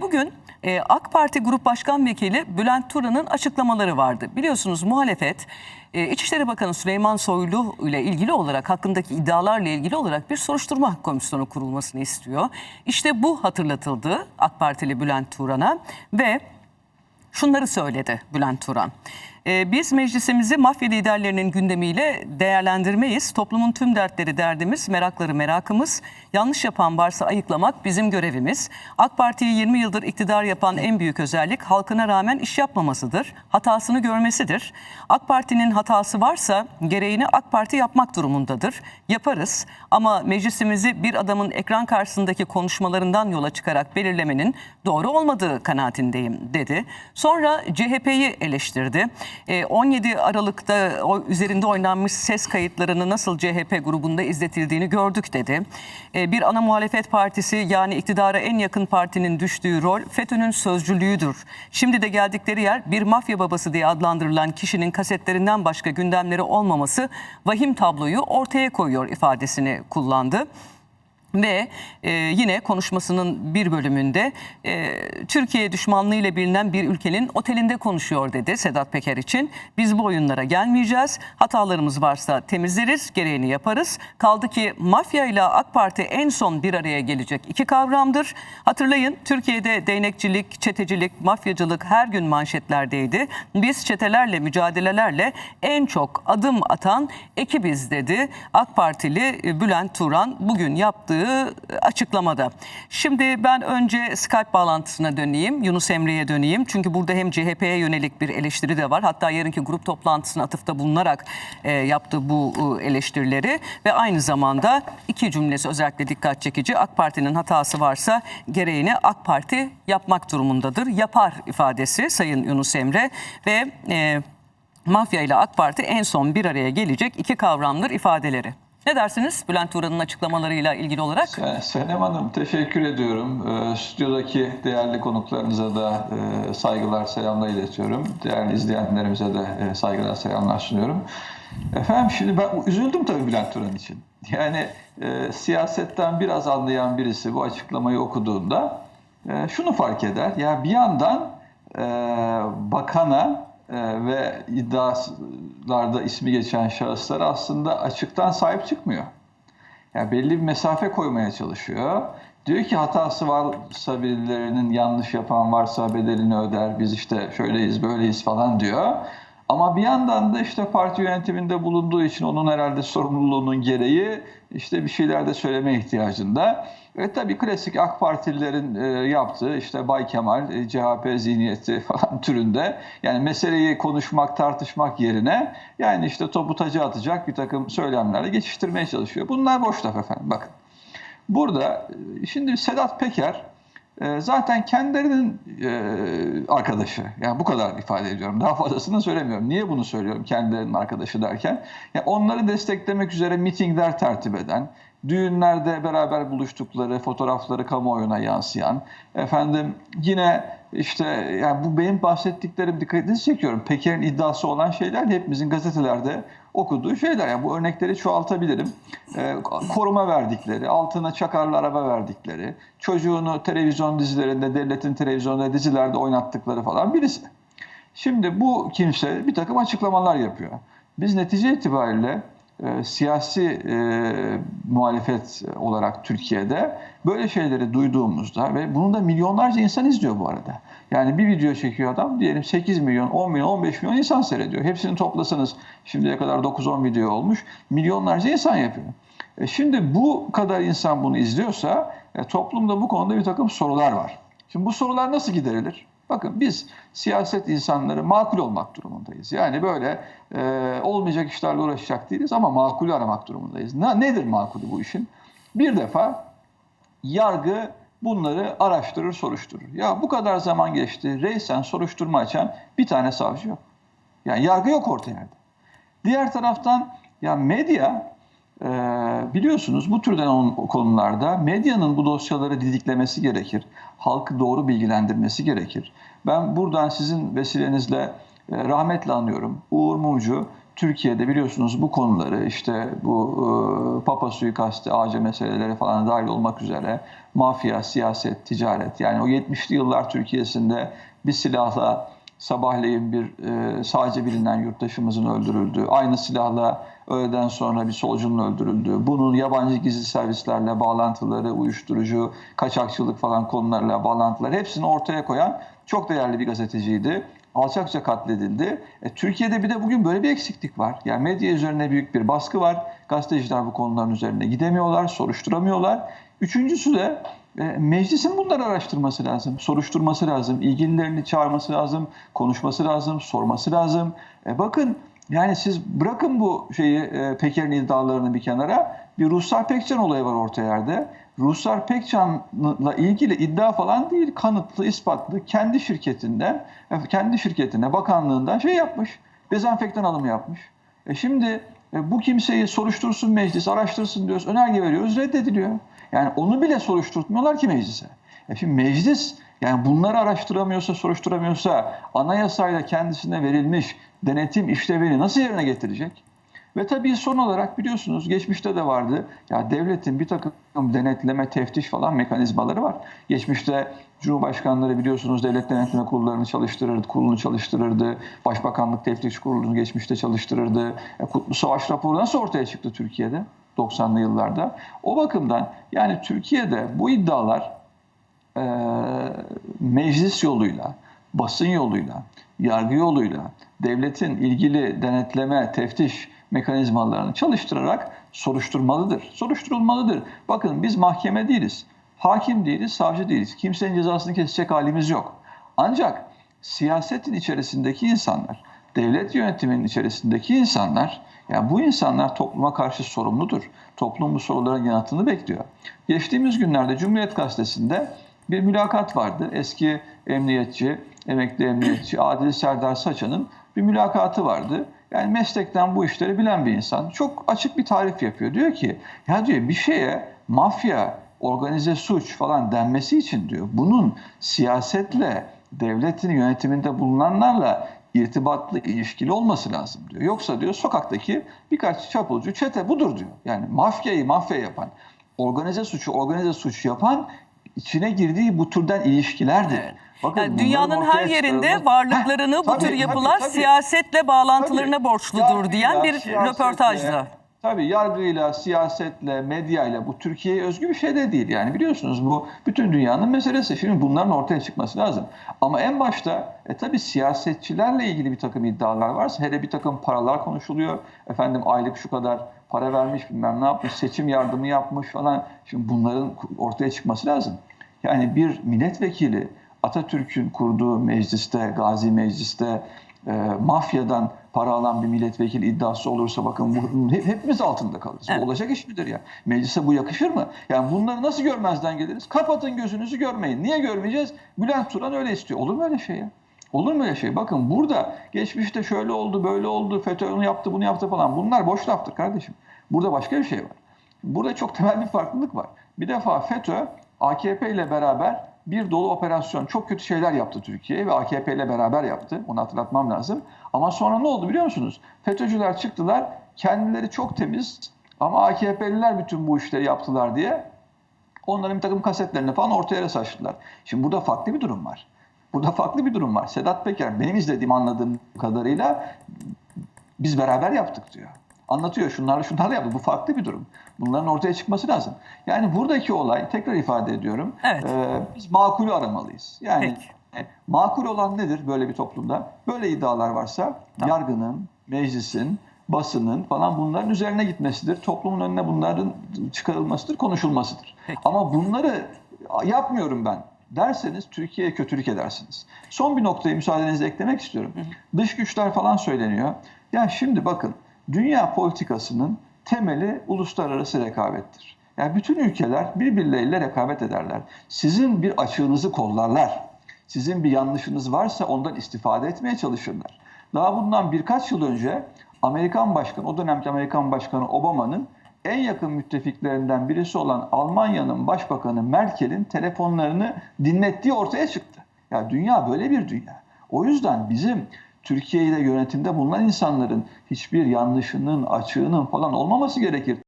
Bugün e, AK Parti Grup Başkan Vekili Bülent Turan'ın açıklamaları vardı. Biliyorsunuz muhalefet e, İçişleri Bakanı Süleyman Soylu ile ilgili olarak hakkındaki iddialarla ilgili olarak bir soruşturma komisyonu kurulmasını istiyor. İşte bu hatırlatıldı AK Partili Bülent Turan'a ve şunları söyledi Bülent Turan. Ee, biz meclisimizi mafya liderlerinin gündemiyle değerlendirmeyiz. Toplumun tüm dertleri derdimiz, merakları merakımız. Yanlış yapan varsa ayıklamak bizim görevimiz. AK Parti'yi 20 yıldır iktidar yapan en büyük özellik halkına rağmen iş yapmamasıdır. Hatasını görmesidir. AK Parti'nin hatası varsa gereğini AK Parti yapmak durumundadır. Yaparız ama meclisimizi bir adamın ekran karşısındaki konuşmalarından yola çıkarak belirlemenin doğru olmadığı kanaatindeyim dedi. Sonra CHP'yi eleştirdi. Ee, 17 Aralık'ta o üzerinde oynanmış ses kayıtlarını nasıl CHP grubunda izletildiğini gördük dedi. Ee, bir ana muhalefet partisi yani iktidara en yakın partinin düştüğü rol FETÖ'nün sözcülüğüdür. Şimdi de geldikleri yer bir mafya babası diye adlandırılan kişinin kasetlerinden başka gündemleri olmaması vahim tabloyu ortaya koyuyor ifadesini kullandı. Ve e, yine konuşmasının bir bölümünde e, Türkiye düşmanlığıyla bilinen bir ülkenin otelinde konuşuyor dedi Sedat Peker için. Biz bu oyunlara gelmeyeceğiz. Hatalarımız varsa temizleriz, gereğini yaparız. Kaldı ki mafya ile AK Parti en son bir araya gelecek iki kavramdır. Hatırlayın Türkiye'de değnekçilik, çetecilik, mafyacılık her gün manşetlerdeydi. Biz çetelerle, mücadelelerle en çok adım atan ekibiz dedi. AK Partili Bülent Turan bugün yaptığı açıklamada. Şimdi ben önce Skype bağlantısına döneyim, Yunus Emre'ye döneyim. Çünkü burada hem CHP'ye yönelik bir eleştiri de var. Hatta yarınki grup toplantısına atıfta bulunarak e, yaptı bu e, eleştirileri. Ve aynı zamanda iki cümlesi özellikle dikkat çekici. AK Parti'nin hatası varsa gereğini AK Parti yapmak durumundadır. Yapar ifadesi Sayın Yunus Emre ve... E, Mafya ile AK Parti en son bir araya gelecek iki kavramdır ifadeleri. Ne dersiniz Bülent Turan'ın açıklamalarıyla ilgili olarak? Sen- Senem Hanım teşekkür ediyorum. Ee, stüdyodaki değerli konuklarınıza da e, saygılar, selamlar iletiyorum. Değerli izleyenlerimize de e, saygılar, selamlar sunuyorum. Efendim şimdi ben üzüldüm tabii Bülent Turan için. Yani e, siyasetten biraz anlayan birisi bu açıklamayı okuduğunda e, şunu fark eder. Ya bir yandan e, bakana e, ve iddialarda ismi geçen şahıslar aslında açıktan sahip çıkmıyor. Yani belli bir mesafe koymaya çalışıyor. Diyor ki hatası varsa birilerinin yanlış yapan varsa bedelini öder. Biz işte şöyleyiz böyleyiz falan diyor. Ama bir yandan da işte parti yönetiminde bulunduğu için onun herhalde sorumluluğunun gereği işte bir şeyler de söyleme ihtiyacında. Ve tabii klasik AK Partililerin e, yaptığı işte Bay Kemal, e, CHP zihniyeti falan türünde yani meseleyi konuşmak, tartışmak yerine yani işte topu taca atacak bir takım söylemlerle geçiştirmeye çalışıyor. Bunlar boş laf efendim bakın. Burada e, şimdi Sedat Peker e, zaten kendilerinin e, arkadaşı. Yani bu kadar ifade ediyorum. Daha fazlasını söylemiyorum. Niye bunu söylüyorum kendilerinin arkadaşı derken? Yani onları desteklemek üzere mitingler tertip eden, düğünlerde beraber buluştukları fotoğrafları kamuoyuna yansıyan, efendim yine işte yani bu benim bahsettiklerim dikkatinizi çekiyorum. Peker'in iddiası olan şeyler hepimizin gazetelerde okuduğu şeyler. Yani bu örnekleri çoğaltabilirim. Ee, koruma verdikleri, altına çakarlı araba verdikleri, çocuğunu televizyon dizilerinde, devletin televizyonda dizilerde oynattıkları falan birisi. Şimdi bu kimse bir takım açıklamalar yapıyor. Biz netice itibariyle e, siyasi e, muhalefet olarak Türkiye'de böyle şeyleri duyduğumuzda ve bunu da milyonlarca insan izliyor bu arada. Yani bir video çekiyor adam diyelim 8 milyon, 10 milyon, 15 milyon insan seyrediyor. Hepsini toplasanız şimdiye kadar 9-10 video olmuş. Milyonlarca insan yapıyor. E şimdi bu kadar insan bunu izliyorsa e, toplumda bu konuda bir takım sorular var. Şimdi bu sorular nasıl giderilir? Bakın biz siyaset insanları makul olmak durumundayız. Yani böyle e, olmayacak işlerle uğraşacak değiliz ama makulü aramak durumundayız. Ne, nedir makulü bu işin? Bir defa yargı bunları araştırır, soruşturur. Ya bu kadar zaman geçti, reysen soruşturma açan bir tane savcı yok. Yani yargı yok orta yerde. Diğer taraftan ya medya e, biliyorsunuz bu türden on- konularda medyanın bu dosyaları didiklemesi gerekir. Halkı doğru bilgilendirmesi gerekir. Ben buradan sizin vesilenizle e, rahmetle anıyorum. Uğur Mumcu Türkiye'de biliyorsunuz bu konuları işte bu e, Papa suikastı, AC meseleleri falan dahil olmak üzere mafya, siyaset, ticaret yani o 70'li yıllar Türkiye'sinde bir silahla sabahleyin bir e, sadece bilinen yurttaşımızın öldürüldüğü, aynı silahla öğleden sonra bir solcunun öldürüldüğü, bunun yabancı gizli servislerle bağlantıları, uyuşturucu, kaçakçılık falan konularla bağlantıları hepsini ortaya koyan çok değerli bir gazeteciydi. Alçakça katledildi. E, Türkiye'de bir de bugün böyle bir eksiklik var. Yani medya üzerine büyük bir baskı var. Gazeteciler bu konuların üzerine gidemiyorlar, soruşturamıyorlar. Üçüncüsü de e, meclisin bunları araştırması lazım, soruşturması lazım, ilgililerini çağırması lazım, konuşması lazım, sorması lazım. E, bakın yani siz bırakın bu şeyi e, Peker'in iddialarını bir kenara. Bir Ruslar Pekcan olayı var orta yerde. Ruslar Pekcan'la ilgili iddia falan değil, kanıtlı, ispatlı kendi şirketinden, e, kendi şirketine, bakanlığından şey yapmış. Dezenfektan alımı yapmış. E şimdi e, bu kimseyi soruştursun meclis, araştırsın diyoruz, önerge veriyoruz, reddediliyor. Yani onu bile soruşturtmuyorlar ki meclise. E şimdi meclis yani bunları araştıramıyorsa, soruşturamıyorsa anayasayla kendisine verilmiş denetim işlevini nasıl yerine getirecek? Ve tabii son olarak biliyorsunuz geçmişte de vardı. Ya devletin bir takım denetleme, teftiş falan mekanizmaları var. Geçmişte Cumhurbaşkanları biliyorsunuz devlet denetleme kurullarını çalıştırırdı, kurulunu çalıştırırdı. Başbakanlık teftiş kurulunu geçmişte çalıştırırdı. E, Kutlu Savaş raporu nasıl ortaya çıktı Türkiye'de 90'lı yıllarda? O bakımdan yani Türkiye'de bu iddialar e, meclis yoluyla, basın yoluyla, yargı yoluyla devletin ilgili denetleme, teftiş mekanizmalarını çalıştırarak soruşturmalıdır. Soruşturulmalıdır. Bakın biz mahkeme değiliz. Hakim değiliz, savcı değiliz. Kimsenin cezasını kesecek halimiz yok. Ancak siyasetin içerisindeki insanlar, devlet yönetiminin içerisindeki insanlar, yani bu insanlar topluma karşı sorumludur. Toplum bu soruların yanıtını bekliyor. Geçtiğimiz günlerde Cumhuriyet Gazetesi'nde bir mülakat vardı. Eski emniyetçi, emekli emniyetçi Adil Serdar Saçan'ın bir mülakatı vardı. Yani meslekten bu işleri bilen bir insan. Çok açık bir tarif yapıyor. Diyor ki ya diyor bir şeye mafya, organize suç falan denmesi için diyor bunun siyasetle devletin yönetiminde bulunanlarla irtibatlı, ilişkili olması lazım diyor. Yoksa diyor sokaktaki birkaç çapulcu çete budur diyor. Yani mafyayı mafya yapan, organize suçu organize suç yapan içine girdiği bu türden ilişkilerdir. Bakın Yani dünyanın her yerinde varlıklarını Heh, bu tür tabii, yapılar tabii, tabii. siyasetle bağlantılarına Tabii, borçludur diyen yargıyla, bir siyasetle, röportajdı. Tabii yargıyla, siyasetle, medyayla bu Türkiye'ye özgü bir şey de değil. Yani biliyorsunuz bu bütün dünyanın meselesi. Şimdi bunların ortaya çıkması lazım. Ama en başta e tabii siyasetçilerle ilgili bir takım iddialar varsa hele bir takım paralar konuşuluyor. Efendim aylık şu kadar para vermiş bilmem ne yapmış, seçim yardımı yapmış falan. Şimdi bunların ortaya çıkması lazım. Yani bir milletvekili Atatürk'ün kurduğu mecliste, Gazi Meclis'te e, mafyadan para alan bir milletvekili iddiası olursa bakın bu, hep- hepimiz altında kalırız. Bu Evet. olacak iş midir ya? Meclise bu yakışır mı? Yani bunları nasıl görmezden geliriz? Kapatın gözünüzü görmeyin. Niye görmeyeceğiz? Bülent Turan öyle istiyor. Olur mu öyle şey ya? Olur mu öyle şey? Bakın burada geçmişte şöyle oldu, böyle oldu, FETÖ onu yaptı, bunu yaptı falan. Bunlar boş laftır kardeşim. Burada başka bir şey var. Burada çok temel bir farklılık var. Bir defa FETÖ AKP ile beraber bir dolu operasyon, çok kötü şeyler yaptı Türkiye ve AKP ile beraber yaptı. Onu hatırlatmam lazım. Ama sonra ne oldu biliyor musunuz? FETÖ'cüler çıktılar, kendileri çok temiz ama AKP'liler bütün bu işleri yaptılar diye onların bir takım kasetlerini falan ortaya saçtılar. Şimdi burada farklı bir durum var. Burada farklı bir durum var. Sedat Peker benim izlediğim anladığım kadarıyla biz beraber yaptık diyor. Anlatıyor şunlarla şunlarla yaptık. Bu farklı bir durum. Bunların ortaya çıkması lazım. Yani buradaki olay tekrar ifade ediyorum. Evet. e, biz makulü aramalıyız. Yani Peki. e, makul olan nedir böyle bir toplumda? Böyle iddialar varsa yargının, meclisin, basının falan bunların üzerine gitmesidir. Toplumun önüne bunların çıkarılmasıdır, konuşulmasıdır. Peki. Ama bunları yapmıyorum ben derseniz Türkiye'ye kötülük edersiniz. Son bir noktayı müsaadenizle eklemek istiyorum. Dış güçler falan söyleniyor. Ya şimdi bakın dünya politikasının temeli uluslararası rekabettir. Yani bütün ülkeler birbirleriyle rekabet ederler. Sizin bir açığınızı kollarlar. Sizin bir yanlışınız varsa ondan istifade etmeye çalışırlar. Daha bundan birkaç yıl önce Amerikan Başkanı, o dönemki Amerikan Başkanı Obama'nın en yakın müttefiklerinden birisi olan Almanya'nın Başbakanı Merkel'in telefonlarını dinlettiği ortaya çıktı. Ya dünya böyle bir dünya. O yüzden bizim Türkiye'de yönetimde bulunan insanların hiçbir yanlışının, açığının falan olmaması gerekir.